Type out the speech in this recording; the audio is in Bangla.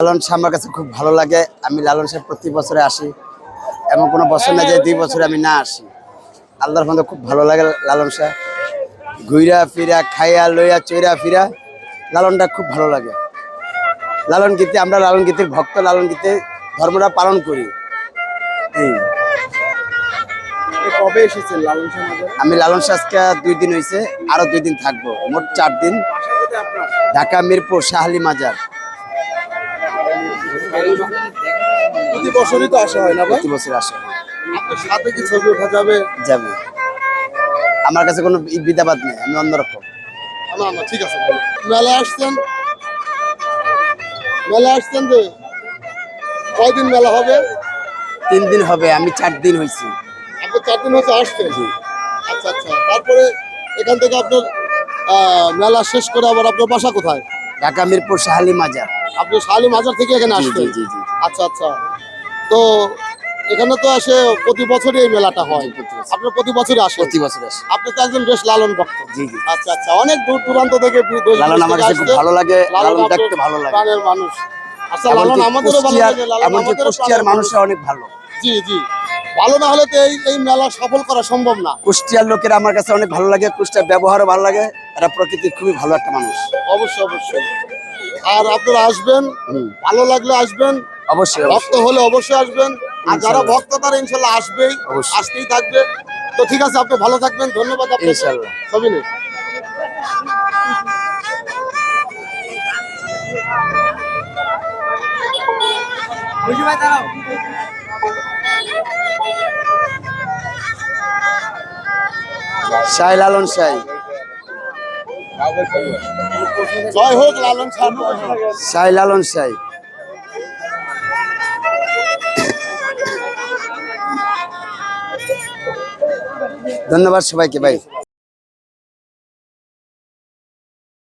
লালন শাহ আমার কাছে খুব ভালো লাগে। আমি লালন শাহ প্রতি বছরে আসি। এমন কোনো বছর না যে দুই বছরে আমি না আসি। আল্লাহর মধ্যে খুব ভালো লাগে লালন শাহ। ঘুইরা ফিরা খাইয়া লইয়া চইরা ফিরা লালনটা খুব ভালো লাগে। লালন গীতে আমরা লালন গীতির ভক্ত লালন গীতে ধর্মটা পালন করি। এই। কবে এসেছেন লালন শাহ আমি লালন শাহ আজকে দুই দিন হয়েছে আরও দুই দিন থাকব মোট চার দিন। ঢাকা মিরপুর শাহালি মাজার। প্রতি বছরই তো আসা হয় না প্রতি বছর আসে আপনার সাথে কি ছবি ওঠা যাবে? যাবে। আমার কাছে কোনো বিধাবাদ নেই আমি অন্যরকম। না না ঠিক আছে মেলা আসছেন? মেলা আসছেন যে? কয়দিন মেলা হবে? তিন দিন হবে আমি চার দিন হয়েছি। আপনি চার দিন হচ্ছে আসছেন? আচ্ছা আচ্ছা। তারপরে এখান থেকে আপনার আহ, মেলা শেষ করে আবার আপনার বাসা কোথায়? ঢাকা মিরপুর শাহালি মাজার। আপনি শালি মাজার থেকে এখানে আসছেন? জি জি আচ্ছা আচ্ছা। তো এখানে তো আসে প্রতি বছরই এই মেলাটা হয়। জি, প্রতি বছর। আপনি প্রতি বছরই আসেন প্রতি বছর আসে। আপনি তো একজন বেশ লালন ভক্ত। জি জি। আচ্ছা আচ্ছা। অনেক দূর দূরান্ত থেকে লালন আমার কাছে খুব ভালো লাগে। লালন দেখতে ভালো লাগে। প্রাণের মানুষ। আচ্ছা লালন আমাদেরও ভালো লাগে। লালন আমাদেরও কুষ্টিয়ার মানুষরা অনেক ভালো। জি জি। ভালো না হলে তো এই এই মেলা সফল করা সম্ভব না। কুষ্টিয়ার লোকের আমার কাছে অনেক ভালো লাগে। কুষ্টিয়ার ব্যবহারও ভালো লাগে। এরা প্রকৃতির খুবই ভালো একটা মানুষ। অবশ্যই অবশ্যই। আর আপনারা আসবেন হুম, ভালো লাগলে আসবেন অবশ্যই ভক্ত হলে অবশ্যই আসবেন। আর যারা ভক্ত তারা ইনশাল্লাহ আসবেই অবশ্যই। আসতেই থাকবে। তো ঠিক আছে আপনি ভালো থাকবেন। ধন্যবাদ আপনাকে। ইনশাআল্লাহ। ছবি নেই শাহ লালন শাহ। জয় হোক লালন শাহ। লালন সাই ধন্যবাদ সবাইকে ভাই।